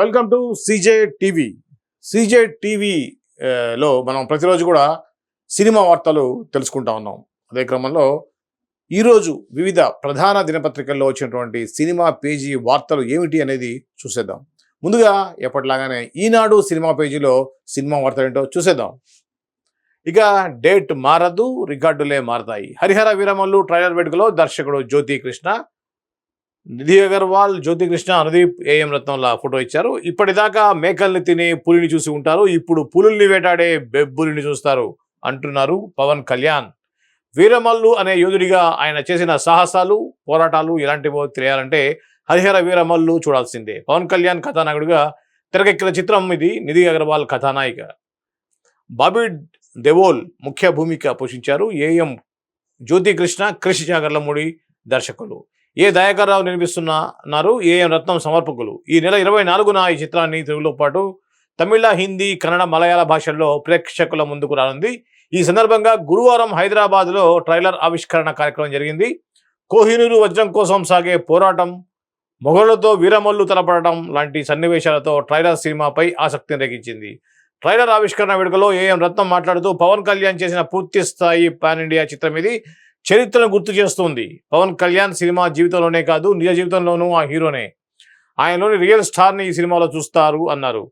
Welcome to CJ TV CJ టీవీలో మనం ప్రతిరోజు కూడా సినిమా వార్తలు తెలుసుకుంటా ఉన్నాం. అదే క్రమంలో ఈరోజు వివిధ ప్రధాన దినపత్రికల్లో వచ్చినటువంటి సినిమా పేజీ వార్తలు ఏమిటి అనేది చూసేద్దాం. ముందుగా ఎప్పటిలాగానే ఈనాడు సినిమా పేజీలో సినిమా వార్తలు ఏంటో చూసేద్దాం. ఇక డేట్ మారదు రికార్డులే మారతాయి. హరిహర వీరమల్లు ట్రైలర్ వేడుకలో దర్శకుడు జ్యోతి కృష్ణ నిధి అగర్వాల్ జ్యోతి కృష్ణ అనుదీప్ ఏఎం రత్నంల ఫోటో ఇచ్చారు. ఇప్పటిదాకా మేకల్ని తిని పులిని చూసి ఉంటారు. ఇప్పుడు పులుల్ని వేటాడే బెబ్బులిని చూస్తారు అంటున్నారు పవన్ కళ్యాణ్. వీరమల్లు అనే యోధుడిగా ఆయన చేసిన సాహసాలు పోరాటాలు ఎలాంటివో తెలియాలంటే హరిహర వీరమల్లు చూడాల్సిందే. పవన్ కళ్యాణ్ కథానాయకుడిగా తెరకెక్కిన చిత్రం ఇది. నిధి అగర్వాల్ కథానాయిక. బాబీ దెవోల్ ముఖ్య భూమిక పోషించారు. ఏఎం జ్యోతికృష్ణ కృషి జాగర్లమూడి దర్శకులు. ఏ దయాకర్రావు నిర్మిస్తున్నారు? ఏఎం రత్నం సమర్పకులు? ఈ నెల ఇరవై నాలుగున ఈ చిత్రాన్ని తెలుగులో పాటు తమిళ హిందీ కన్నడ మలయాళ భాషల్లో ప్రేక్షకుల ముందుకు రానుంది. ఈ సందర్భంగా గురువారం హైదరాబాద్లో ట్రైలర్ ఆవిష్కరణ కార్యక్రమం జరిగింది. కోహినూరు వజ్రం కోసం సాగే పోరాటం మొఘళ్ళతో వీరమల్లు తలపడటం లాంటి సన్నివేశాలతో ట్రైలర్ సినిమాపై ఆసక్తిని రేగించింది ట్రైలర్ ఆవిష్కరణ వేడుకలో ఏఎం రత్నం మాట్లాడుతూ పవన్ కళ్యాణ్ చేసిన పూర్తి స్థాయి పాన్ ఇండియా చిత్రం ఇది. చరిత్రను గుర్తు చేస్తుంది. పవన్ కళ్యాణ్ సినిమా జీవితంలోనే కాదు నిజ జీవితంలోనూ ఆ హీరోనే. ఆయనలోని రియల్ స్టార్ని ఈ సినిమాలో చూస్తారు అన్నారు.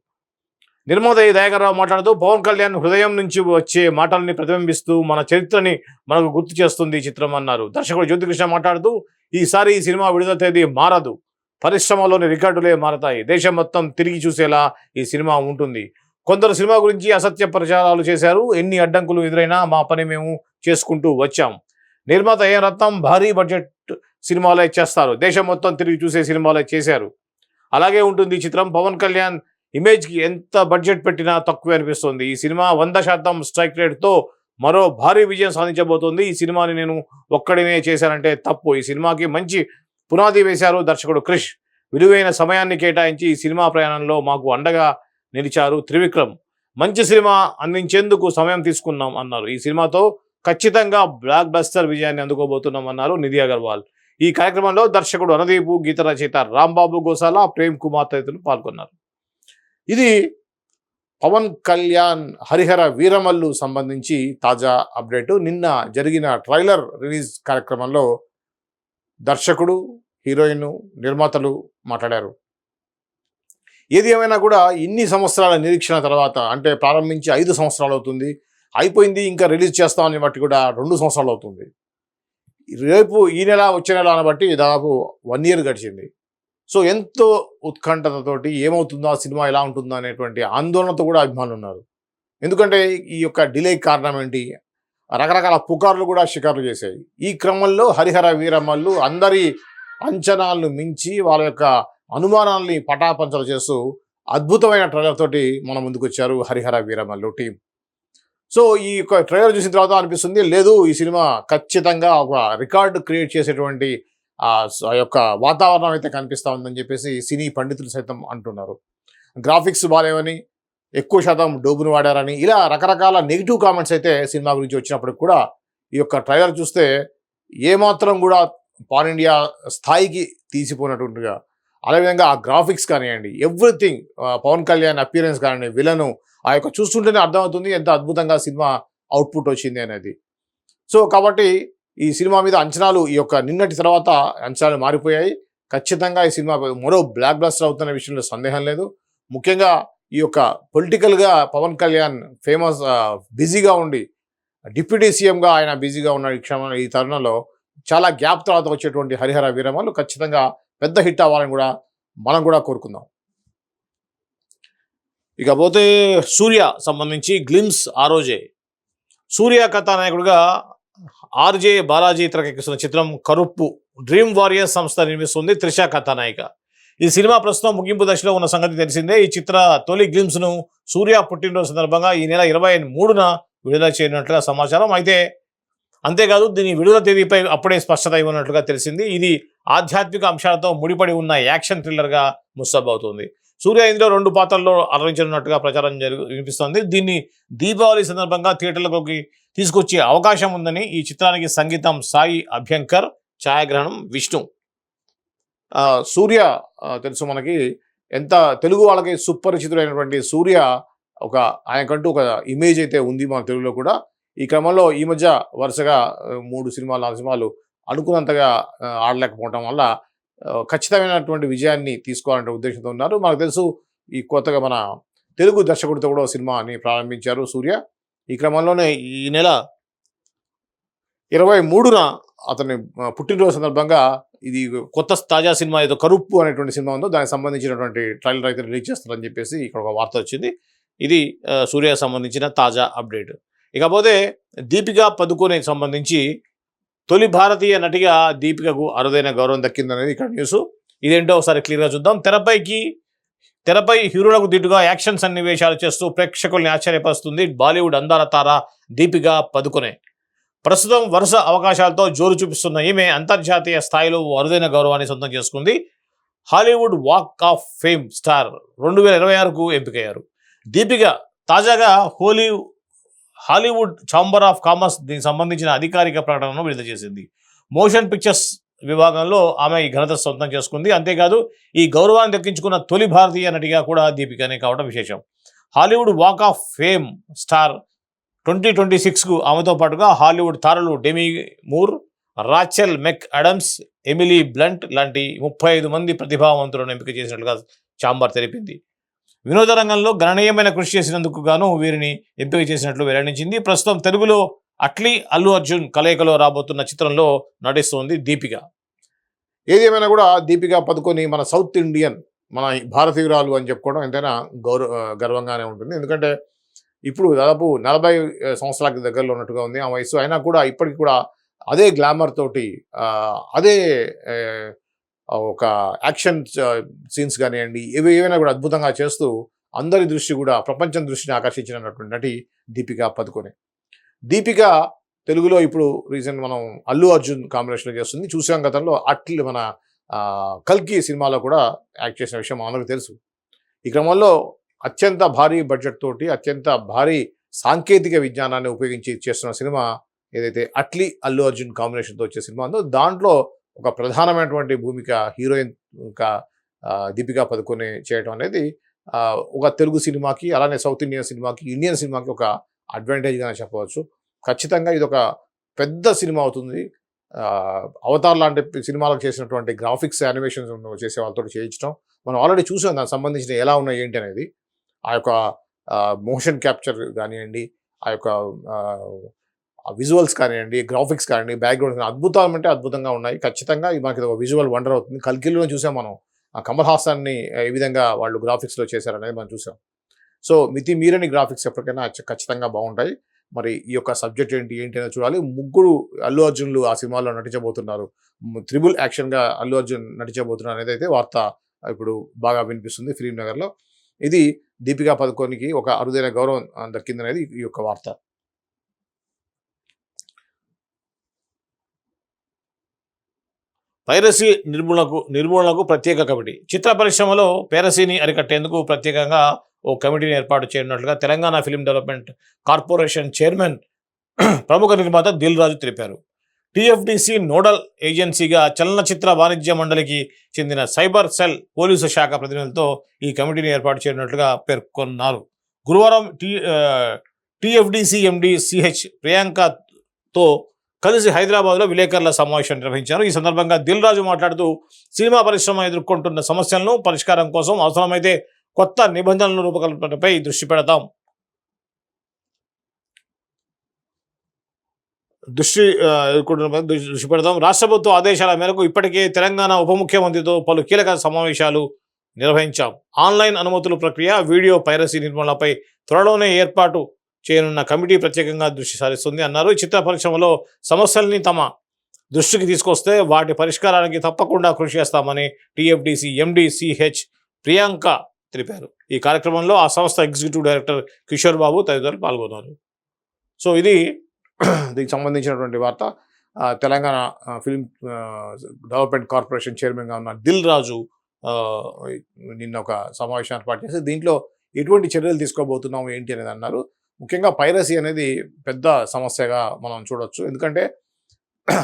నిర్మాత ఏ దయాకర్రావు మాట్లాడుతూ పవన్ కళ్యాణ్ హృదయం నుంచి వచ్చే మాటల్ని ప్రతిబింబిస్తూ మన చరిత్రని మనకు గుర్తు చేస్తుంది ఈ చిత్రం అన్నారు. దర్శకుడు జ్యోతికృష్ణ మాట్లాడుతూ ఈసారి ఈ సినిమా విడుదల తేదీ మారదు. పరిశ్రమలోని రికార్డులే మారతాయి. దేశం మొత్తం తిరిగి చూసేలా ఈ సినిమా ఉంటుంది. కొందరు సినిమా గురించి అసత్య ప్రచారాలు చేశారు. ఎన్ని అడ్డంకులు ఎదురైనా మా పని మేము చేసుకుంటూ వచ్చాం. నిర్మాత ఏ రత్నం భారీ బడ్జెట్ సినిమాలే చేస్తారు. దేశం మొత్తం తిరిగి చూసే సినిమాలే చేశారు. అలాగే ఉంటుంది ఈ చిత్రం. పవన్ కళ్యాణ్ ఇమేజ్కి ఎంత బడ్జెట్ పెట్టినా తక్కువే అనిపిస్తుంది. ఈ సినిమా వంద శాతం స్ట్రైక్ రేట్తో మరో భారీ విజయం సాధించబోతోంది. ఈ సినిమాని నేను ఒక్కడినే చేశానంటే తప్పు. ఈ సినిమాకి మంచి పునాది వేశారు దర్శకుడు క్రిష్. విలువైన సమయాన్ని కేటాయించి ఈ సినిమా ప్రయాణంలో మాకు అండగా నిలిచారు త్రివిక్రమ్. మంచి సినిమా అందించేందుకు సమయం తీసుకున్నాం అన్నారు. ఈ సినిమాతో ఖచ్చితంగా బ్లాక్ బస్టర్ విజయాన్ని అందుకోబోతున్నాం అన్నారు నిధి అగర్వాల్. ఈ కార్యక్రమంలో దర్శకుడు అనదీపు గీత రచయిత రాంబాబు గోసాల ప్రేమ్ కుమార్ తదితరులు పాల్గొన్నారు. ఇది పవన్ కళ్యాణ్ హరిహర వీరమల్లు సంబంధించి తాజా అప్డేటు. నిన్న జరిగిన ట్రైలర్ రిలీజ్ కార్యక్రమంలో దర్శకుడు హీరోయిన్ నిర్మాతలు మాట్లాడారు. ఏది ఏమైనా కూడా ఇన్ని సంవత్సరాల నిరీక్షణ తర్వాత అంటే ప్రారంభించి ఐదు సంవత్సరాలు అవుతుంది. అయిపోయింది ఇంకా రిలీజ్ చేస్తామని బట్టి కూడా రెండు సంవత్సరాలు అవుతుంది. రేపు ఈ నెల వచ్చే నెల అని బట్టి దాదాపు వన్ ఇయర్ గడిచింది. సో ఎంతో ఉత్కంఠతతోటి ఏమవుతుందో ఆ సినిమా ఎలా ఉంటుందో అనేటువంటి ఆందోళనతో కూడా అభిమానులు ఉన్నారు. ఎందుకంటే ఈ యొక్క డిలే కారణం ఏంటి? రకరకాల పుకార్లు కూడా షికార్లు చేశాయి. ఈ క్రమంలో హరిహర వీరమ్మలు అందరి అంచనాలను మించి వాళ్ళ యొక్క అనుమానాల్ని పటాపంచలు చేస్తూ అద్భుతమైన ట్రైలర్ తోటి మన ముందుకు వచ్చారు హరిహర వీరమల్లు టీం. సో ఈ యొక్క ట్రైలర్ చూసిన తర్వాత అనిపిస్తుంది లేదు ఈ సినిమా ఖచ్చితంగా ఒక రికార్డు క్రియేట్ చేసేటువంటి ఆ యొక్క వాతావరణం అయితే కనిపిస్తూ ఉందని చెప్పేసి సినీ పండితులు సైతం అంటున్నారు. గ్రాఫిక్స్ బాగాలేవని ఎక్కువ శాతం డోబును వాడారని ఇలా రకరకాల నెగిటివ్ కామెంట్స్ అయితే సినిమా గురించి వచ్చినప్పుడు కూడా ఈ యొక్క ట్రైలర్ చూస్తే ఏమాత్రం కూడా పాన్ ఇండియా స్థాయికి తీసిపోయినట్టుగా అదేవిధంగా ఆ గ్రాఫిక్స్ కానివ్వండి ఎవ్రీథింగ్ పవన్ కళ్యాణ్ అపీరెన్స్ కానివ్వండి విలను ఆ యొక్క చూస్తుంటేనే అర్థమవుతుంది ఎంత అద్భుతంగా సినిమా అవుట్పుట్ వచ్చింది అనేది. సో కాబట్టి ఈ సినిమా మీద అంచనాలు ఈ యొక్క నిన్నటి తర్వాత అంచనాలు మారిపోయాయి. ఖచ్చితంగా ఈ సినిమా మరో బ్లాక్ బ్లాస్టర్ అవుతున్న విషయంలో సందేహం లేదు. ముఖ్యంగా ఈ యొక్క పొలిటికల్గా పవన్ కళ్యాణ్ ఫేమస్ బిజీగా ఉండి డిప్యూటీ సీఎంగా ఆయన బిజీగా ఉన్న ఈ క్షమ ఈ తరుణంలో చాలా గ్యాప్ తర్వాత వచ్చేటువంటి హరిహర వీరమలు ఖచ్చితంగా పెద్ద హిట్ అవ్వాలని కూడా మనం కూడా కోరుకుందాం. ఇకపోతే సూర్య సంబంధించి గ్లిమ్స్ ఆ రోజే. సూర్య కథానాయకుడిగా ఆర్జే బాలాజీ తెరకెక్కిస్తున్న చిత్రం కరుప్పు డ్రీమ్ వారియర్స్ సంస్థ నిర్మిస్తుంది త్రిష కథానాయిక. ఈ సినిమా ప్రస్తుతం ముగింపు దశలో ఉన్న సంగతి తెలిసిందే. ఈ చిత్ర తొలి గ్లిమ్స్ను సూర్య పుట్టినరోజు సందర్భంగా ఈ నెల ఇరవై మూడున విడుదల చేయనున్నట్లుగా సమాచారం. అయితే అంతేకాదు దీని విడుదల తేదీపై అప్పుడే స్పష్టత ఇవ్వనట్లుగా తెలిసింది. ఇది ఆధ్యాత్మిక అంశాలతో ముడిపడి ఉన్న యాక్షన్ థ్రిల్లర్గా ముస్తాబవుతుంది సూర్య ఇందులో రెండు పాత్రల్లో అలరించనున్నట్టుగా ప్రచారం జరుగు వినిపిస్తోంది. దీన్ని దీపావళి సందర్భంగా థియేటర్లలోకి తీసుకొచ్చే అవకాశం ఉందని ఈ చిత్రానికి సంగీతం సాయి అభ్యంకర్ ఛాయాగ్రహణం విష్ణు. సూర్య తెలుసు మనకి. ఎంత తెలుగు వాళ్ళకి సుపరిచితుడైనటువంటి సూర్య ఒక ఆయనకంటూ ఒక ఇమేజ్ అయితే ఉంది మన తెలుగులో కూడా. ఈ క్రమంలో ఈ మధ్య వరుసగా మూడు సినిమాలు నాలుగు సినిమాలు అనుకున్నంతగా ఆడలేకపోవటం వల్ల ఖచ్చితమైనటువంటి విజయాన్ని తీసుకోవాలనే ఉద్దేశంతో ఉన్నారు. మనకు తెలుసు ఈ కొత్తగా మన తెలుగు దర్శకుడితో కూడా సినిమాని ప్రారంభించారు సూర్య. ఈ క్రమంలోనే ఈ నెల ఇరవై మూడున అతని పుట్టినరోజు సందర్భంగా ఇది కొత్త తాజా సినిమా ఏదో కరుప్పు అనేటువంటి సినిమా ఉందో దానికి సంబంధించినటువంటి ట్రైలర్ అయితే రిలీజ్ చేస్తారని చెప్పేసి ఇక్కడ ఒక వార్త వచ్చింది. ఇది సూర్య సంబంధించిన తాజా అప్డేట్. ఇకపోతే దీపికా పదుకోనేకి సంబంధించి తొలి భారతీయ నటిగా దీపికకు అరుదైన గౌరవం దక్కిందనేది ఇక్కడ న్యూస్. ఇదేంటో ఒకసారి క్లియర్గా చూద్దాం. తెరపైకి తెరపై హీరోలకు దిట్టుగా యాక్షన్ సన్నివేశాలు చేస్తూ ప్రేక్షకుల్ని ఆశ్చర్యపరుస్తుంది బాలీవుడ్ అందాల తార దీపిక పదుకొనే. ప్రస్తుతం వరుస అవకాశాలతో జోరు చూపిస్తున్న ఈమె అంతర్జాతీయ స్థాయిలో అరుదైన గౌరవాన్ని సొంతం చేసుకుంది. Hollywood walk of fame star రెండు వేల ఇరవై ఆరుకు ఎంపికయ్యారు. దీపిక తాజాగా హోలీ హాలీవుడ్ ఛాంబర్ ఆఫ్ కామర్స్ దీనికి సంబంధించిన అధికారిక ప్రకటనను విడుదల చేసింది. మోషన్ పిక్చర్స్ విభాగంలో ఆమె ఈ ఘనత సొంతం చేసుకుంది. అంతేకాదు ఈ గౌరవాన్ని దక్కించుకున్న తొలి భారతీయ నటిగా కూడా దీపికనే కావడం విశేషం. Hollywood walk of fame star twenty twenty సిక్స్కు ఆమెతో పాటుగా హాలీవుడ్ తారలు Demi Moore Rachel McAdams Emily Blunt లాంటి ముప్పై ఐదు మంది ప్రతిభావంతులను ఎంపిక చేసినట్లుగా చాంబర్ తెలిపింది. వినోద రంగంలో గణనీయమైన కృషి చేసినందుకు గాను వీరిని ఎంపిక చేసినట్లు వెల్లడించింది. ప్రస్తుతం తెలుగులో అట్లీ అల్లు అర్జున్ కలయికలో రాబోతున్న చిత్రంలో నటిస్తోంది దీపిక. ఏదేమైనా కూడా దీపిక పదుకొని మన సౌత్ ఇండియన్ మన భారతీయురాలు అని చెప్పుకోవడం ఎంతైనా గౌరవ గర్వంగానే ఉంటుంది. ఎందుకంటే ఇప్పుడు దాదాపు నలభై సంవత్సరాలకు దగ్గరలో ఉన్నట్టుగా ఉంది ఆ వయసు అయినా కూడా ఇప్పటికి కూడా అదే గ్లామర్ తోటి అదే ఒక యాక్షన్ సీన్స్ కానివ్వండి ఏవి ఏవైనా కూడా అద్భుతంగా చేస్తూ అందరి దృష్టి కూడా ప్రపంచం దృష్టిని ఆకర్షించినటువంటి నటి దీపిక పదుకొని. దీపిక తెలుగులో ఇప్పుడు రీసెంట్ మనం అల్లు అర్జున్ కాంబినేషన్లో చేస్తుంది. చూసాం గతంలో అట్లు మన కల్కి సినిమాలో కూడా యాక్ట్ చేసిన విషయం అందరికి తెలుసు. ఈ క్రమంలో అత్యంత భారీ బడ్జెట్ తోటి అత్యంత భారీ సాంకేతిక విజ్ఞానాన్ని ఉపయోగించి చేస్తున్న సినిమా ఏదైతే అట్లీ అల్లు అర్జున్ కాంబినేషన్తో వచ్చే సినిమా ఉందో దాంట్లో ఒక ప్రధానమైనటువంటి భూమిక హీరోయిన్ ఇంకా దీపికా పదుకొని చేయడం అనేది ఒక తెలుగు సినిమాకి అలానే సౌత్ ఇండియన్ సినిమాకి ఇండియన్ సినిమాకి ఒక అడ్వాంటేజ్గానే చెప్పవచ్చు. ఖచ్చితంగా ఇది ఒక పెద్ద సినిమా అవుతుంది. అవతార్ లాంటి సినిమాలకు చేసినటువంటి గ్రాఫిక్స్ యానిమేషన్స్ చేసే వాళ్ళతో చేయించడం మనం ఆల్రెడీ చూసాం దానికి సంబంధించిన ఎలా ఉన్నాయి ఏంటి అనేది. ఆ యొక్క మోషన్ క్యాప్చర్ కానివ్వండి ఆ యొక్క విజువల్స్ కానివ్వండి గ్రాఫిక్స్ కానివ్వండి బ్యాక్గ్రౌండ్ కానీ అద్భుతం అంటే అద్భుతంగా ఉన్నాయి. ఖచ్చితంగా మనకి ఇది ఒక విజువల్ వండర్ అవుతుంది. కల్కిల్లో చూసాం మనం. ఆ కమల్ హాసాన్ని ఏ విధంగా వాళ్ళు గ్రాఫిక్స్లో చేశారనేది మనం చూసాం. సో మితి మీరని గ్రాఫిక్స్ ఎప్పటికైనా ఖచ్చితంగా బాగుంటాయి. మరి ఈ యొక్క సబ్జెక్ట్ ఏంటి ఏంటి అనేది చూడాలి. ముగ్గురు అల్లు అర్జున్లు ఆ సినిమాలో నటించబోతున్నారు. త్రిబుల్ యాక్షన్గా అల్లు అర్జున్ నటించబోతున్నారు అనేది అయితే వార్త ఇప్పుడు బాగా వినిపిస్తుంది ఫిలిం నగర్లో. ఇది దీపికా పదుకోనికి ఒక అరుదైన గౌరవం దక్కిందనేది ఈ యొక్క వార్త. పైరసీ నిర్మూలనకు నిర్మూలనకు ప్రత్యేక కమిటీ. చిత్ర పరిశ్రమలో పైరసీని అరికట్టేందుకు ప్రత్యేకంగా ఓ కమిటీని ఏర్పాటు చేయనున్నట్లుగా Telangana film development corporation chairman ప్రముఖ నిర్మాత దిల్ రాజు తెలిపారు. టిఎఫ్డిసి నోడల్ ఏజెన్సీగా చలనచిత్ర వాణిజ్య మండలికి చెందిన సైబర్ సెల్ పోలీసు శాఖ ప్రతినిధులతో ఈ కమిటీని ఏర్పాటు చేయనున్నట్లుగా పేర్కొన్నారు. గురువారం టి టిఎఫ్డిసి ఎండి సిహెచ్ ప్రియాంకతో కలిసి హైదరాబాద్లో విలేకరుల సమావేశం నిర్వహించారు. ఈ సందర్భంగా దిల్ రాజు మాట్లాడుతూ సినిమా పరిశ్రమ ఎదుర్కొంటున్న సమస్యలను పరిష్కారం కోసం అవసరమైతే కొత్త నిబంధనల రూపకల్పనపై దృష్టి పెడతాం. దృష్టి దృష్టి దృష్టి పెడతాం. రాష్ట్ర ప్రభుత్వ ఆదేశాల మేరకు ఇప్పటికే తెలంగాణ ఉప ముఖ్యమంత్రితో పలు కీలక సమావేశాలు నిర్వహించాం. ఆన్లైన్ అనుమతుల ప్రక్రియ వీడియో పైరసీ నిర్మూలనపై త్వరలోనే ఏర్పాటు చేయనున్న కమిటీ ప్రత్యేకంగా దృష్టి సారిస్తుంది అన్నారు. చిత్ర పరిశ్రమలో సమస్యల్ని తమ దృష్టికి తీసుకొస్తే వాటి పరిష్కారానికి తప్పకుండా కృషి చేస్తామని టిఎఫ్డిసి ఎండి సిహెచ్ ప్రియాంక తెలిపారు. ఈ కార్యక్రమంలో ఆ సంస్థ ఎగ్జిక్యూటివ్ డైరెక్టర్ కిషోర్ బాబు తదితరులు పాల్గొన్నారు. సో ఇది దీనికి సంబంధించినటువంటి వార్త. తెలంగాణ ఫిల్మ్ డెవలప్మెంట్ కార్పొరేషన్ చైర్మన్గా ఉన్న దిల్ రాజు నిన్న ఒక సమావేశం ఏర్పాటు చేసి దీంట్లో ఎటువంటి చర్యలు తీసుకోబోతున్నాము ఏంటి అనేది అన్నారు. ముఖ్యంగా పైరసీ అనేది పెద్ద సమస్యగా మనం చూడొచ్చు. ఎందుకంటే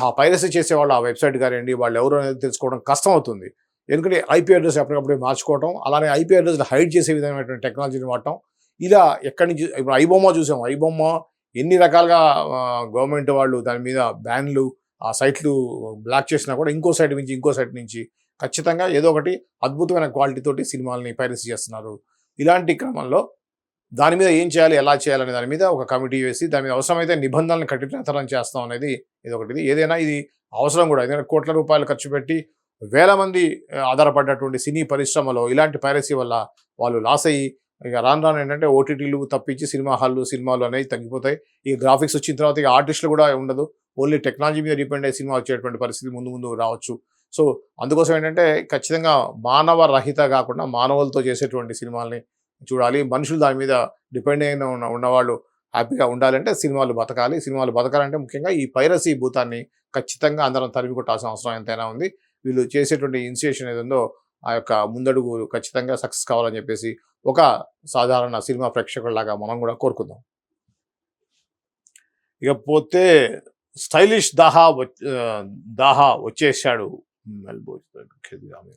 ఆ పైరసీ చేసేవాళ్ళు ఆ వెబ్సైట్ కానివ్వండి వాళ్ళు ఎవరు అనేది తెలుసుకోవడం కష్టం అవుతుంది ఎందుకంటే ఐపీ అడ్రస్ ఎప్పటికప్పుడు మార్చుకోవటం అలానే ఐపీ అడ్రస్ హైడ్ చేసే విధమైనటువంటి టెక్నాలజీని వాడటం. ఇలా ఎక్కడి నుంచి ఇప్పుడు ఐబొమ్మ చూసాం. ఐబొమ్మ ఎన్ని రకాలుగా గవర్నమెంట్ వాళ్ళు దాని మీద బ్యాన్లు ఆ సైట్లు బ్లాక్ చేసినా కూడా ఇంకో సైట్ నుంచి ఇంకో సైట్ నుంచి ఖచ్చితంగా ఏదో ఒకటి అద్భుతమైన క్వాలిటీ తోటి సినిమాలని పైరసీ చేస్తున్నారు. ఇలాంటి క్రమంలో దాని మీద ఏం చేయాలి ఎలా చేయాలనే దాని మీద ఒక కమిటీ వేసి దాని మీద అవసరమైతే నిబంధనలు కఠినతరం చేస్తాం అనేది ఇది ఒకటి ఏదైనా ఇది అవసరం కూడా. ఎందుకంటే కోట్ల రూపాయలు ఖర్చు పెట్టి వేల మంది ఆధారపడ్డటువంటి సినీ పరిశ్రమలో ఇలాంటి పైరసీ వల్ల వాళ్ళు లాస్ అయ్యి ఇక రాను రాను ఏంటంటే ఓటీటీలు తప్పించి సినిమా హాళ్ళు సినిమాలు అనేవి తగ్గిపోతాయి. ఈ గ్రాఫిక్స్ వచ్చిన తర్వాత ఇక ఆర్టిస్టులు కూడా ఉండదు. ఓన్లీ టెక్నాలజీ మీద డిపెండ్ అయ్యి సినిమా వచ్చేటువంటి పరిస్థితి ముందు ముందు రావచ్చు. సో అందుకోసం ఏంటంటే ఖచ్చితంగా మానవ రహిత కాకుండా మానవులతో చేసేటువంటి సినిమాల్ని చూడాలి. మనుషులు దాని మీద డిపెండ్ అయిన ఉన్న ఉన్నవాళ్ళు హ్యాపీగా ఉండాలంటే సినిమాలు బతకాలి. సినిమాలు బతకాలంటే ముఖ్యంగా ఈ పైరసీ భూతాన్ని ఖచ్చితంగా అందరం తరిమి కొట్టాల్సిన అవసరం ఎంతైనా ఉంది. వీళ్ళు చేసేటువంటి ఇన్సియేషన్ ఏది ఉందో ఆ యొక్క ముందడుగు ఖచ్చితంగా సక్సెస్ కావాలని చెప్పేసి ఒక సాధారణ సినిమా ప్రేక్షకుల్లాగా మనం కూడా కోరుకుందాం. ఇకపోతే స్టైలిష్ దాహా వచ్- దాహా వచ్చేసాడు మెల్బోర్న్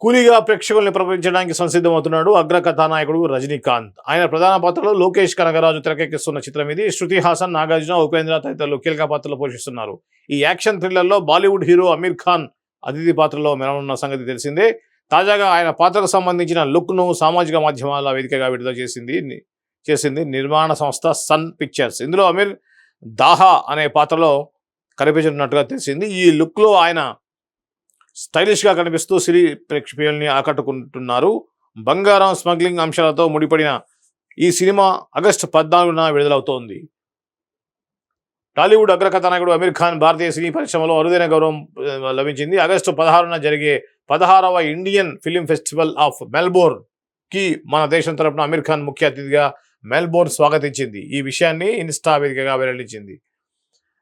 కూలీగా ప్రేక్షకుల్ని ప్రకటించడానికి సంసిద్ధమవుతున్నాడు అగ్ర కథానాయకుడు రజనీకాంత్. ఆయన ప్రధాన పాత్రలో లోకేష్ కనగరాజు తెరకెక్కిస్తున్న చిత్రం ఇది. శృతి హాసన్ నాగార్జున ఉపేంద్ర తదితరులు కీలక పాత్రలు పోషిస్తున్నారు. ఈ యాక్షన్ థ్రిల్లర్లో బాలీవుడ్ హీరో అమీర్ ఖాన్ అతిథి పాత్రలో మెరవనున్న సంగతి తెలిసిందే. తాజాగా ఆయన పాత్రకు సంబంధించిన లుక్ను సామాజిక మాధ్యమాల వేదికగా విడుదల చేసింది. చేసింది నిర్మాణ సంస్థ సన్ పిక్చర్స్. ఇందులో అమీర్ దాహా అనే పాత్రలో కనిపించినట్టుగా తెలిసింది. ఈ లుక్లో ఆయన స్టైలిష్గా కనిపిస్తూ సిరి ప్రేక్షకుల్ని ఆకట్టుకుంటున్నారు. బంగారం స్మగ్లింగ్ అంశాలతో ముడిపడిన ఈ సినిమా ఆగస్టు పద్నాలుగున విడుదలవుతోంది. టాలీవుడ్ అగ్రకథానాయకుడు అమీర్ ఖాన్ భారతీయ సినీ పరిశ్రమలో అరుదైన గౌరవం లభించింది. ఆగస్టు పదహారున జరిగే పదహారవ ఇండియన్ ఫిలిం ఫెస్టివల్ ఆఫ్ మెల్బోర్న్కి మన దేశం తరపున అమీర్ ఖాన్ ముఖ్య అతిథిగా మెల్బోర్న్ స్వాగతించింది. ఈ విషయాన్ని ఇన్స్టా వేదికగా వెల్లడించింది.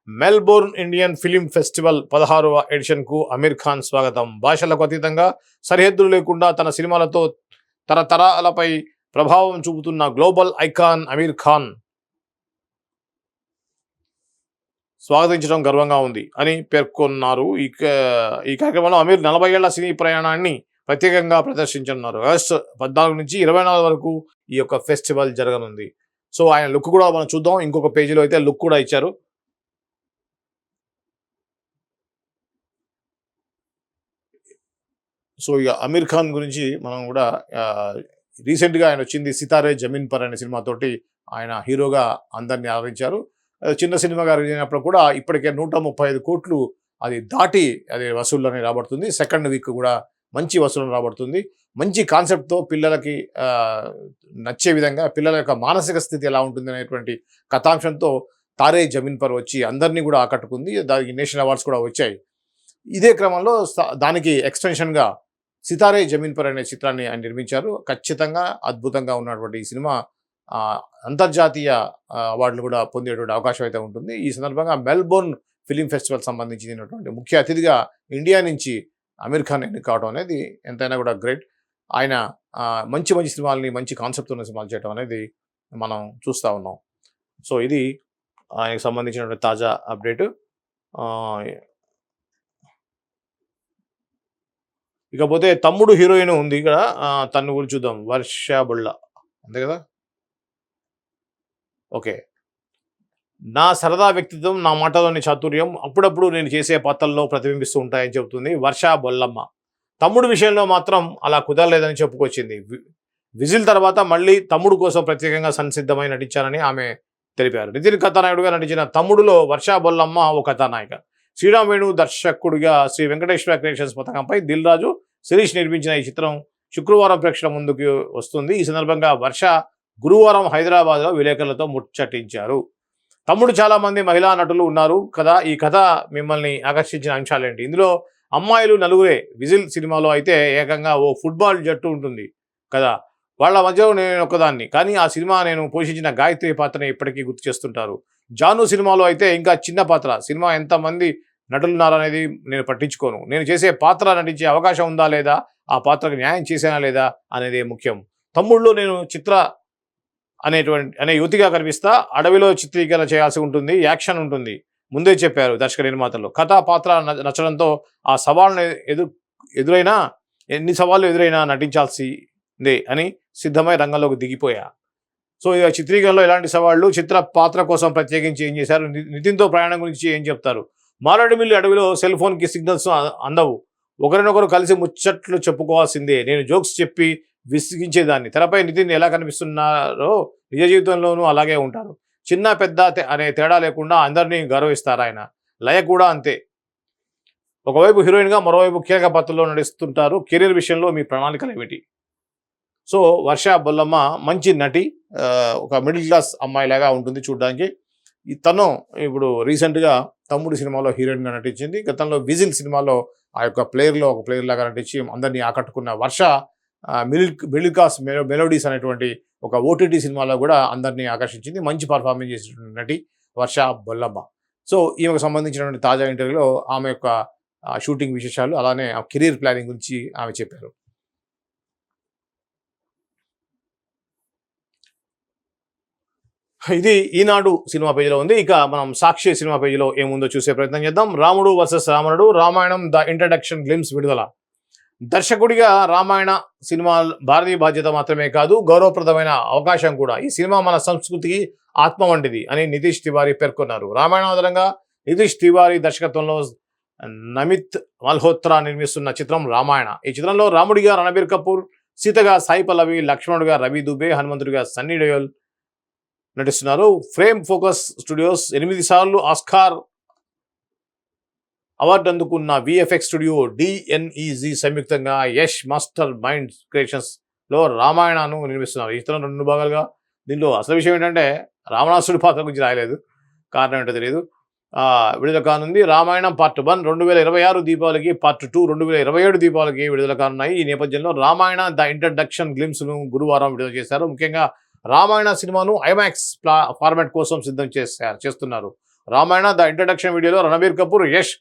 మెల్బోర్న్ ఇండియన్ ఫిలిం ఫెస్టివల్ పదహారవ ఎడిషన్కు అమీర్ ఖాన్ స్వాగతం. భాషలకు అతీతంగా సరిహద్దులు లేకుండా తన సినిమాలతో తరతరాలపై ప్రభావం చూపుతున్న గ్లోబల్ ఐకాన్ అమీర్ ఖాన్ స్వాగతించడం గర్వంగా ఉంది అని పేర్కొన్నారు. ఈ ఈ కార్యక్రమంలో అమీర్ నలభై ఏళ్ళ సినీ ప్రయాణాన్ని ప్రత్యేకంగా ప్రదర్శించనున్నారు. ఆగస్టు పద్నాలుగు నుంచి ఇరవై నాలుగు వరకు ఈ యొక్క ఫెస్టివల్ జరగనుంది. సో ఆయన లుక్ కూడా మనం చూద్దాం. ఇంకొక పేజీలో అయితే లుక్ కూడా ఇచ్చారు. సో ఇక అమీర్ ఖాన్ గురించి మనం కూడా రీసెంట్గా ఆయన వచ్చింది సితారే జమీన్ పర్ అనే సినిమాతోటి ఆయన హీరోగా అందరినీ ఆదరించారు. చిన్న సినిమాగా రిలీజ్ అయినప్పుడు కూడా ఇప్పటికే నూట ముప్పై ఐదు కోట్లు అది దాటి అది వసూళ్ళని రాబడుతుంది. సెకండ్ వీక్ కూడా మంచి వసూలను రాబడుతుంది. మంచి కాన్సెప్ట్తో పిల్లలకి నచ్చే విధంగా పిల్లల యొక్క మానసిక స్థితి ఎలా ఉంటుంది అనేటువంటి కథాంశంతో తారే జమీన్ పర్ వచ్చి అందరినీ కూడా ఆకట్టుకుంది. దానికి నేషనల్ అవార్డ్స్ కూడా వచ్చాయి. ఇదే క్రమంలో దానికి ఎక్స్టెన్షన్గా సితారే జమీన్ పర్ అనే చిత్రాన్ని ఆయన నిర్మించారు. ఖచ్చితంగా అద్భుతంగా ఉన్నటువంటి ఈ సినిమా అంతర్జాతీయ అవార్డులు కూడా పొందేటువంటి అవకాశం అయితే ఉంటుంది. ఈ సందర్భంగా మెల్బోర్న్ ఫిలిం ఫెస్టివల్ సంబంధించినటువంటి ముఖ్య అతిథిగా ఇండియా నుంచి అమీర్ ఖాన్ ఎన్నుకోవడం కావడం అనేది ఎంతైనా కూడా గ్రేట్. ఆయన మంచి మంచి సినిమాలని మంచి కాన్సెప్ట్ ఉన్న సినిమాలు చేయడం అనేది మనం చూస్తూ ఉన్నాం. సో ఇది ఆయనకు సంబంధించినటువంటి తాజా అప్డేటు. ఇకపోతే తమ్ముడు హీరోయిన్ ఉంది ఇక్కడ. తన్ను కూడా చూద్దాం. వర్ష బుళ్ళ అంతే కదా? ఓకే. నా సరదా వ్యక్తిత్వం నా మాటలోని చాతుర్యం అప్పుడప్పుడు నేను చేసే పాత్రల్లో ప్రతిబింబిస్తూ ఉంటాయని చెబుతుంది వర్ష బొల్లమ్మ. తమ్ముడు విషయంలో మాత్రం అలా కుదరలేదని చెప్పుకొచ్చింది. వి- విజిల్ తర్వాత మళ్ళీ తమ్ముడు కోసం ప్రత్యేకంగా సంసిద్ధమై నటించానని ఆమె తెలిపారు. నితిన్ కథానాయుడుగా నటించిన తమ్ముడులో వర్ష బొల్లమ్మ ఓ కథానాయిక. శ్రీరామ్ వేణు దర్శకుడిగా శ్రీ వెంకటేశ్వర క్రియేషన్స్ పథకంపై దిల్ రాజు శిరీష్ నిర్మించిన ఈ చిత్రం శుక్రవారం ప్రేక్షకుల ముందుకు వస్తుంది. ఈ సందర్భంగా వర్ష గురువారం హైదరాబాద్లో విలేకరులతో ముచ్చటించారు. తమ్ముడు చాలామంది మహిళా నటులు ఉన్నారు. కదా ఈ కథ మిమ్మల్ని ఆకర్షించిన అంశాలేంటి ఇందులో అమ్మాయిలు నలుగురే విజిల్ సినిమాలో అయితే ఏకంగా ఓ ఫుట్బాల్ జట్టు ఉంటుంది కదా. వాళ్ళ మధ్యలో నేను ఒకదాన్ని కానీ ఆ సినిమా నేను పోషించిన గాయత్రి పాత్రని ఇప్పటికీ గుర్తు చేస్తుంటారు. జాను సినిమాలో అయితే ఇంకా చిన్న పాత్ర. సినిమా ఎంతమంది నటులున్నారనేది నేను పట్టించుకోను. నేను చేసే పాత్ర నటించే అవకాశం ఉందా లేదా? ఆ పాత్రకు న్యాయం చేశానా లేదా? అనేది ముఖ్యం. తమ్ముళ్ళు నేను చిత్ర అనేటువంటి అనే యువతిగా కనిపిస్తా. అడవిలో చిత్రీకరణ చేయాల్సి ఉంటుంది. యాక్షన్ ఉంటుంది. ముందే చెప్పారు దర్శక నిర్మాతలు. కథా పాత్ర నచ్చడంతో ఆ సవాళ్ళను ఎదు ఎదురైనా ఎన్ని సవాళ్ళు ఎదురైనా నటించాల్సిందే అని సిద్ధమై రంగంలోకి దిగిపోయా. సో ఇక చిత్రీకరణలో ఎలాంటి సవాళ్ళు చిత్ర పాత్ర కోసం ప్రత్యేకించి ఏం చేశారు? నితిన్తో ప్రయాణం గురించి ఏం చెప్తారు? మారేడుమిల్లి అడవిలో సెల్ ఫోన్కి సిగ్నల్స్ అందవు. ఒకరినొకరు కలిసి ముచ్చట్లు చెప్పుకోవాల్సిందే. నేను జోక్స్ చెప్పి విసిగించేదాన్ని. తెరపై నితిన్ ఎలా కనిపిస్తున్నారో నిజ జీవితంలోనూ అలాగే ఉంటారు. చిన్న పెద్ద అనే తేడా లేకుండా అందరినీ గౌరవిస్తారు ఆయన. లయ కూడా అంతే. ఒకవైపు హీరోయిన్గా మరోవైపు కీలక పాత్రలో నడుస్తుంటారు కెరీర్ విషయంలో మీ ప్రణాళికలు ఏమిటి? సో వర్ష బొల్లమ్మ మంచి నటి ఒక మిడిల్ క్లాస్ అమ్మాయిలాగా ఉంటుంది చూడడానికి. తను ఇప్పుడు రీసెంట్గా తమ్ముడు సినిమాలో హీరోయిన్గా నటించింది. గతంలో విజిల్ సినిమాలో ఆ యొక్క ప్లేయర్లో ఒక ప్లేయర్ లాగా నటించి అందరినీ ఆకట్టుకున్న వర్ష మిడిల్ మిడిల్ క్లాస్ మెలో మెలోడీస్ అనేటువంటి ఒక ఓటీటీ సినిమాలో కూడా అందరినీ ఆకర్షించింది. మంచి పర్ఫార్మెన్స్ చేసినటువంటి నటి వర్ష బొల్లమ్మ. సో ఈమెకు సంబంధించినటువంటి తాజా ఇంటర్వ్యూలో ఆమె యొక్క షూటింగ్ విశేషాలు అలానే ఆ కెరీర్ ప్లానింగ్ గురించి ఆమె చెప్పారు. ఇది ఈనాడు సినిమా పేజీలో ఉంది. ఇక మనం సాక్షి సినిమా పేజీలో ఏముందో చూసే ప్రయత్నం చేద్దాం. రాముడు వర్సెస్ రావణుడు రామాయణం ద ఇంట్రడక్షన్ గ్లిమ్స్ విడుదల. దర్శకుడిగా రామాయణ సినిమా భారతీయ బాధ్యత మాత్రమే కాదు గౌరవప్రదమైన అవకాశం కూడా. ఈ సినిమా మన సంస్కృతికి ఆత్మ వంటిది అని నితీష్ తివారీ పేర్కొన్నారు. రామాయణ ఆధారంగా నితీష్ తివారీ దర్శకత్వంలో నమిత్ మల్హోత్రా నిర్మిస్తున్న చిత్రం రామాయణ. ఈ చిత్రంలో రాముడిగా రణబీర్ కపూర్ సీతగా సాయి పల్లవి లక్ష్మణుడిగా రవి దుబే హనుమంతుడిగా సన్నీ డయోల్ నటిస్తున్నారు. ఫ్రేమ్ ఫోకస్ స్టూడియోస్ ఎనిమిది సార్లు ఆస్కార్ అవార్డు అందుకున్న విఎఫ్ఎక్స్ స్టూడియో డిఎన్ఈజీ సంయుక్తంగా యష్ మాస్టర్ మైండ్ క్రియేషన్స్లో రామాయణను నిర్మిస్తున్నారు. ఈ చిత్రం రెండు భాగాలుగా. దీనిలో అసలు విషయం ఏంటంటే రావణాసుడి పాత్ర గురించి రాయలేదు. కారణం ఏంటో తెలియదు విడుదల కానుంది. రామాయణం పార్ట్ వన్ రెండు వేల ఇరవై ఆరు దీపావళికి పార్ట్ టూ రెండు వేల ఇరవై ఏడు దీపావళికి విడుదల కానున్నాయి. ఈ నేపథ్యంలో రామాయణ ద ఇంట్రడక్షన్ గ్లిమ్స్ను గురువారం విడుదల చేశారు. ముఖ్యంగా రామాయణ సినిమాను ఐమాక్స్ ఫార్మాట్ కోసం సిద్ధం చేశారు చేస్తున్నారు. రామాయణ ద ఇంట్రడక్షన్ వీడియోలో రణబీర్ కపూర్ యష్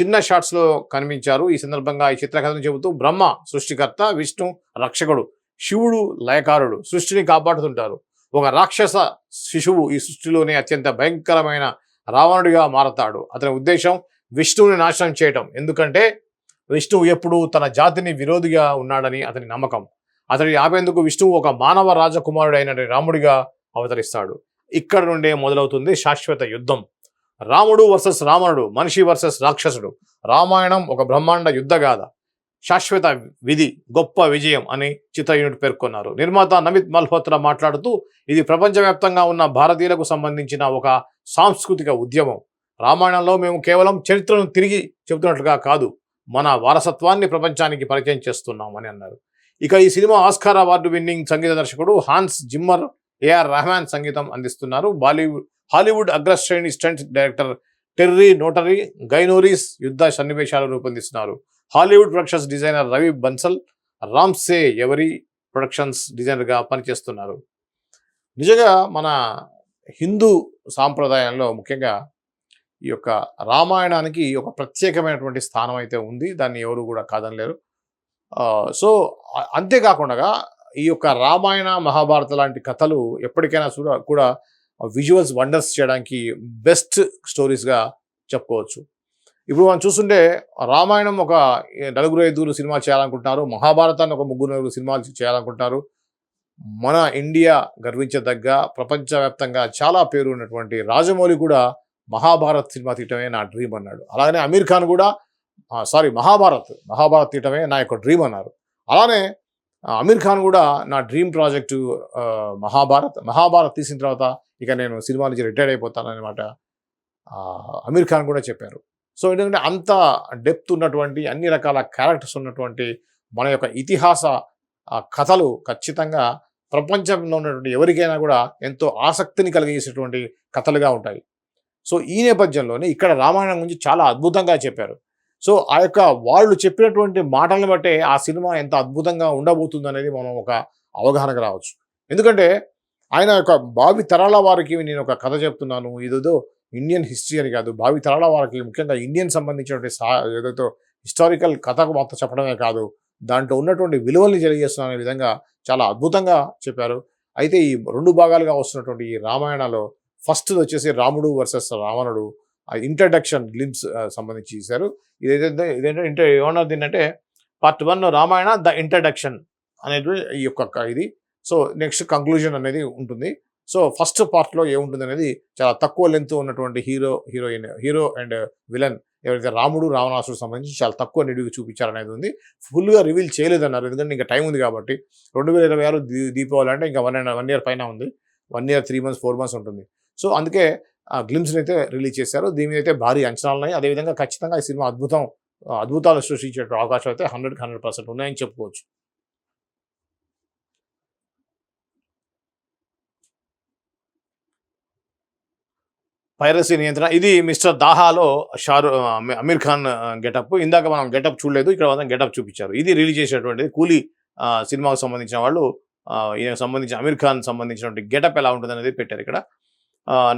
చిన్న షార్ట్స్లో కనిపించారు. ఈ సందర్భంగా ఈ చిత్రకథను చెబుతూ బ్రహ్మ సృష్టికర్త విష్ణు రక్షకుడు శివుడు లయకారుడు సృష్టిని కాపాడుతుంటారు. ఒక రాక్షస శిశువు ఈ సృష్టిలోనే అత్యంత భయంకరమైన రావణుడిగా మారతాడు. అతని ఉద్దేశం విష్ణువుని నాశనం చేయటం. ఎందుకంటే విష్ణువు ఎప్పుడూ తన జాతిని విరోధిగా ఉన్నాడని అతని నమ్మకం. అతడి ఆపేందుకు విష్ణువు ఒక మానవ రాజకుమారుడైన రాముడిగా అవతరిస్తాడు. ఇక్కడ నుండే మొదలవుతుంది శాశ్వత యుద్ధం. రాముడు వర్సెస్ రావణుడు మనిషి వర్సెస్ రాక్షసుడు. రామాయణం ఒక బ్రహ్మాండ యుద్ధగాథ శాశ్వత విధి గొప్ప విజయం అని చిత్ర యూనిట్ పేర్కొన్నారు. నిర్మాత నమిత్ మల్హోత్రా మాట్లాడుతూ ఇది ప్రపంచవ్యాప్తంగా ఉన్న భారతీయులకు సంబంధించిన ఒక సాంస్కృతిక ఉద్యమం. రామాయణంలో మేము కేవలం చరిత్రను తిరిగి చెబుతున్నట్లుగా కాదు మన వారసత్వాన్ని ప్రపంచానికి పరిచయం చేస్తున్నాం అని అన్నారు. ఇక ఈ సినిమా ఆస్కార్ అవార్డు విన్నింగ్ సంగీత దర్శకుడు Hans Zimmer A R Rahman సంగీతం అందిస్తున్నారు. బాలీవుడ్ హాలీవుడ్ అగ్రశ్రేణి స్టంట్ డైరెక్టర్ టెర్రీ నోటరీ గైనోరీస్ యుద్ధ సన్నివేశాలు రూపొందిస్తున్నారు. Hollywood productions designer Ravi Bansal Ramsey ఎవరి ప్రొడక్షన్స్ డిజైనర్గా పనిచేస్తున్నారు. నిజంగా మన హిందూ సాంప్రదాయంలో ముఖ్యంగా ఈ యొక్క రామాయణానికి ఒక ప్రత్యేకమైనటువంటి స్థానం అయితే ఉంది. దాన్ని ఎవరు కూడా కాదనలేరు. సో అంతేకాకుండా ఈ యొక్క రామాయణ మహాభారత లాంటి కథలు ఎప్పటికైనా కూడా కూడా విజువల్స్ వండర్స్ చేయడానికి బెస్ట్ స్టోరీస్గా చెప్పుకోవచ్చు. ఇప్పుడు మనం చూస్తుంటే రామాయణం ఒక నలుగురు ఐదుగురు సినిమాలు చేయాలనుకుంటున్నారు. మహాభారతాన్ని ఒక ముగ్గురు నలుగురు సినిమాలు చేయాలనుకుంటున్నారు. మన ఇండియా గర్వించదగ్గ ప్రపంచవ్యాప్తంగా చాలా పేరు ఉన్నటువంటి రాజమౌళి కూడా మహాభారత్ సినిమా తీయటమే నా డ్రీమ్ అన్నాడు. అలాగనే అమీర్ ఖాన్ కూడా సారీ మహాభారత్. మహాభారత్ తీయటమే నా యొక్క డ్రీమ్ అన్నారు. అలానే అమీర్ ఖాన్ కూడా నా డ్రీమ్ ప్రాజెక్టు మహాభారత్. మహాభారత్ తీసిన తర్వాత ఇక నేను సినిమా నుంచి రిటైర్డ్ అయిపోతాను అనమాట అమీర్ ఖాన్ కూడా చెప్పారు. సో ఎందుకంటే అంత డెప్త్ ఉన్నటువంటి అన్ని రకాల క్యారెక్టర్స్ ఉన్నటువంటి మన యొక్క ఇతిహాస కథలు ఖచ్చితంగా ప్రపంచంలో ఉన్నటువంటి ఎవరికైనా కూడా ఎంతో ఆసక్తిని కలిగేసేటువంటి కథలుగా ఉంటాయి. సో ఈ నేపథ్యంలోనే ఇక్కడ రామాయణం గురించి చాలా అద్భుతంగా చెప్పారు. సో ఆ యొక్క వాళ్ళు చెప్పినటువంటి మాటలను బట్టే ఆ సినిమా ఎంత అద్భుతంగా ఉండబోతుంది అనేది మనం ఒక అవగాహనకు రావచ్చు. ఎందుకంటే ఆయన యొక్క భావి తరాల వారికి నేను ఒక కథ చెప్తున్నాను. ఇదేదో ఇండియన్ హిస్టరీ అని కాదు. భావి తరాల వారికి ముఖ్యంగా ఇండియన్ సంబంధించినటువంటి సా ఏదైతే హిస్టారికల్ కథకు మాత్రం చెప్పడమే కాదు దాంట్లో ఉన్నటువంటి విలువల్ని తెలియజేస్తున్న అనే విధంగా చాలా అద్భుతంగా చెప్పారు. అయితే ఈ రెండు భాగాలుగా వస్తున్నటువంటి ఈ రామాయణలో ఫస్ట్ వచ్చేసి రాముడు వర్సెస్ రావణుడు. ఇంట్రడక్షన్ గ్లిమ్స్ సంబంధించి చేశారు. ఇదేంటంటే ఇదేంటంటే ఇంటర్ ఏమన్నది ఏంటంటే part one Ramayana the introduction అనేది ఈ యొక్క ఇది. సో నెక్స్ట్ కంక్లూజన్ అనేది ఉంటుంది. సో ఫస్ట్ పార్ట్లో ఏముంటుంది అనేది చాలా తక్కువ లెంత్ ఉన్నటువంటి hero heroine hero and villain ఎవరైతే రాముడు రావణాసుడు సంబంధించి చాలా తక్కువ నిడివి చూపించారనేది ఉంది. ఫుల్గా రివీల్ చేయలేదన్నారు. ఎందుకంటే ఇంకా టైం ఉంది కాబట్టి. రెండు వేల ఇరవై ఆరు దీపావళి అంటే ఇంకా వన్ అండ్ వన్ ఇయర్ పైన ఉంది. One year three months four months ఉంటుంది. సో అందుకే గ్లిమ్స్ని అయితే రిలీజ్ చేశారు. దీని మీద అయితే భారీ అంచనాలు ఉన్నాయి అదేవిధంగా ఖచ్చితంగా ఈ సినిమా అద్భుతం అద్భుతాలు సృష్టించే అవకాశం అయితే హండ్రెడ్కి హండ్రెడ్ పర్సెంట్ ఉన్నాయని చెప్పుకోవచ్చు. పైరసీ నియంత్రణ. ఇది మిస్టర్ దాహాలో షారు అమీర్ ఖాన్ గెటప్. ఇందాక మనం గెటప్ చూడలేదు. ఇక్కడ మాత్రం గెటప్ చూపించారు. ఇది రిలీజ్ చేసినటువంటిది కూలీ సినిమాకు సంబంధించిన వాళ్ళు ఈయనకు సంబంధించిన అమీర్ ఖాన్ సంబంధించినటువంటి గెటప్ ఎలా ఉంటుంది అనేది పెట్టారు ఇక్కడ.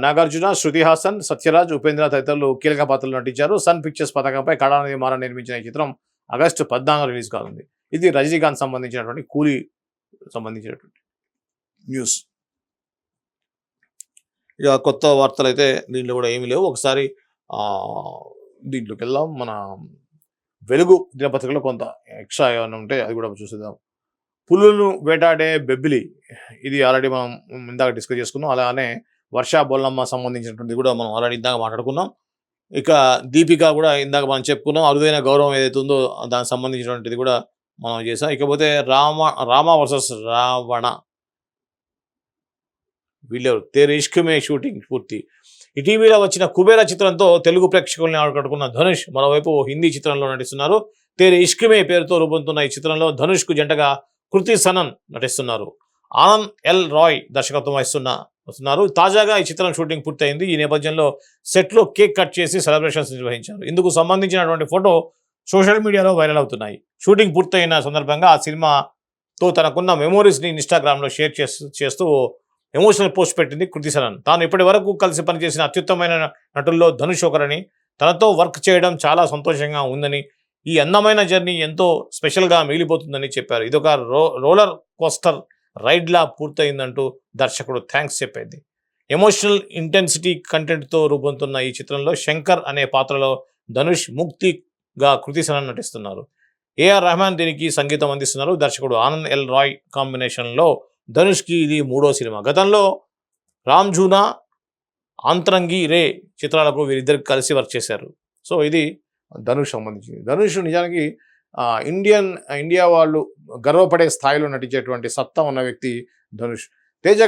నాగార్జున శృతి హాసన్ సత్యరాజ్ ఉపేంద్ర తదితరులు కీలక పాత్రలు నటించారు. సన్ పిక్చర్స్ పథకంపై కళానిధి మారా నిర్మించిన ఈ చిత్రం ఆగస్టు పద్నాలుగు రిలీజ్ కానుంది. ఇది రజనీకాంత్ సంబంధించినటువంటి కూలీ సంబంధించినటువంటి న్యూస్. ఇక కొత్త వార్తలు అయితే దీంట్లో కూడా ఏమీ లేవు. ఒకసారి దీంట్లోకి వెళ్దాం. మన వెలుగు దినపత్రికలో కొంత ఎక్స్ట్రా ఏమైనా ఉంటే అది కూడా చూసేద్దాం. పులులను వేటాడే బెబ్బిలి ఇది ఆల్రెడీ మనం ఇందాక డిస్కస్ చేసుకున్నాం. అలానే వర్షా బొల్లమ్మ సంబంధించినటువంటి కూడా మనం ఆల్రెడీ ఇందాక మాట్లాడుకున్నాం. ఇక దీపిక కూడా ఇందాక మనం చెప్పుకున్నాం అరుదైన గౌరవం ఏదైతే ఉందో దానికి సంబంధించినటువంటిది కూడా మనం చేసాం ఇకపోతే రామ రామ వర్సెస్ రావణ. వీళ్ళెవరు? తేరు ఇష్కమే షూటింగ్ పూర్తి. ఇటీవల వచ్చిన కుబేర చిత్రంతో తెలుగు ప్రేక్షకుల్ని ఆడుకట్టుకున్న ధనుష్ మరోవైపు హిందీ చిత్రంలో నటిస్తున్నారు. తేరు ఇష్కమే పేరుతో రూపొందుతున్న ఈ చిత్రంలో ధనుష్కు జంటగా కృతి సనన్ నటిస్తున్నారు. ఆనంద్ ఎల్ రాయ్ దర్శకత్వం వహిస్తున్న వస్తున్నారు. తాజాగా ఈ చిత్రం షూటింగ్ పూర్తయింది. ఈ నేపథ్యంలో సెట్లో కేక్ కట్ చేసి సెలబ్రేషన్స్ నిర్వహించారు. ఇందుకు సంబంధించినటువంటి ఫోటో సోషల్ మీడియాలో వైరల్ అవుతున్నాయి. షూటింగ్ పూర్తయిన సందర్భంగా ఆ సినిమాతో తనకున్న మెమోరీస్ని ఇన్స్టాగ్రామ్లో షేర్ చేస్తూ చేస్తూ ఎమోషనల్ పోస్ట్ పెట్టింది కృతి సనన్ తాను ఇప్పటి వరకు కలిసి పనిచేసిన అత్యుత్తమైన నటుల్లో ధనుష్ ఒకరని తనతో వర్క్ చేయడం చాలా సంతోషంగా ఉందని ఈ అందమైన జర్నీ ఎంతో స్పెషల్గా మిగిలిపోతుందని చెప్పారు. ఇదొక రో రోలర్ కోస్టర్ రైడ్లా పూర్తయిందంటూ దర్శకుడు థ్యాంక్స్ చెప్పింది. ఎమోషనల్ ఇంటెన్సిటీ కంటెంట్తో రూపొందుతున్న ఈ చిత్రంలో శంకర్ అనే పాత్రలో ధనుష్ ముక్తిగా కృతి నటిస్తున్నారు. ఏఆర్ రెహమాన్ దీనికి సంగీతం అందిస్తున్నారు. దర్శకుడు ఆనంద్ ఎల్ రాయ్ కాంబినేషన్లో ధనుష్కి ఇది మూడో సినిమా. గతంలో రామ్ జూనా ఆంతరంగి రే చిత్రాలకు వీరిద్దరికి కలిసి వర్క్ చేశారు. సో ఇది ధనుష్ సంబంధించింది. ధనుష్ నిజానికి ఇండియన్ ఇండియా వాళ్ళు గర్వపడే స్థాయిలో నటించేటువంటి సత్తా ఉన్న వ్యక్తి ధనుష్. తేజ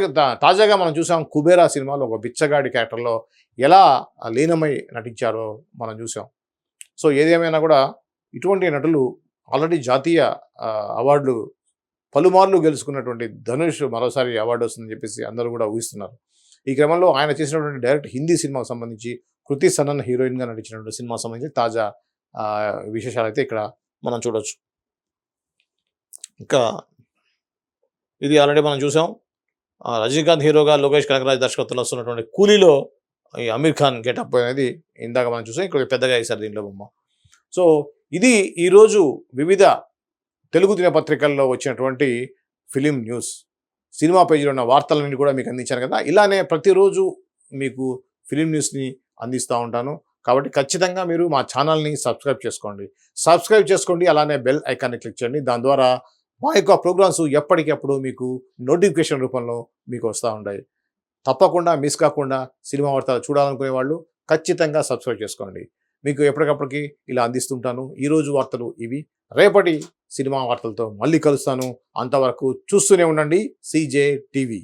తాజాగా మనం చూసాం కుబేరా సినిమాలో ఒక బిచ్చగాడి క్యారెక్టర్లో ఎలా లీనమై నటించారో మనం చూసాం. సో ఏదేమైనా కూడా ఇటువంటి నటులు ఆల్రెడీ జాతీయ అవార్డులు పలుమార్లు గెలుచుకున్నటువంటి ధనుష్ మరోసారి అవార్డు వస్తుందని చెప్పేసి అందరూ కూడా ఊహిస్తున్నారు. ఈ క్రమంలో ఆయన చేసినటువంటి డైరెక్ట్ హిందీ సినిమాకు సంబంధించి కృతి సనన్ హీరోయిన్గా నటించినటువంటి సినిమాకు సంబంధించి తాజా విశేషాలు అయితే ఇక్కడ మనం చూడొచ్చు. ఇంకా ఇది ఆల్రెడీ మనం చూసాం. రజనీకాంత్ హీరోగా లోకేష్ కనకరాజ్ దర్శకత్వంలో వస్తున్నటువంటి కూలీలో ఈ అమీర్ ఖాన్ గెటప్ అనేది ఇందాక మనం చూసాం. ఇక్కడ పెద్దగా వేశారు దీంట్లో బొమ్మ. సో ఇది ఈరోజు వివిధ తెలుగు దినపత్రికల్లో వచ్చినటువంటి ఫిలిం న్యూస్. సినిమా పేజీలో ఉన్న వార్తలన్నీ కూడా మీకు అందించాను కదా. ఇలానే ప్రతిరోజు మీకు ఫిలిం న్యూస్ని అందిస్తూ ఉంటాను. కాబట్టి ఖచ్చితంగా మీరు మా ఛానల్ని సబ్స్క్రైబ్ చేసుకోండి. సబ్స్క్రైబ్ చేసుకోండి అలానే బెల్ ఐకాన్ని క్లిక్ చేయండి. దాని ద్వారా మా యొక్క ప్రోగ్రామ్స్ ఎప్పటికప్పుడు మీకు నోటిఫికేషన్ రూపంలో మీకు వస్తూ ఉంటాయి. తప్పకుండా మిస్ కాకుండా సినిమా వార్తలు చూడాలనుకునే వాళ్ళు ఖచ్చితంగా సబ్స్క్రైబ్ చేసుకోండి. మీకు ఎప్పటికప్పటికి ఇలా అందిస్తుంటాను. ఈరోజు వార్తలు ఇవి. రేపటి సినిమా వార్తలతో మళ్ళీ కలుస్తాను. అంతవరకు చూస్తూనే ఉండండి. CJ TV.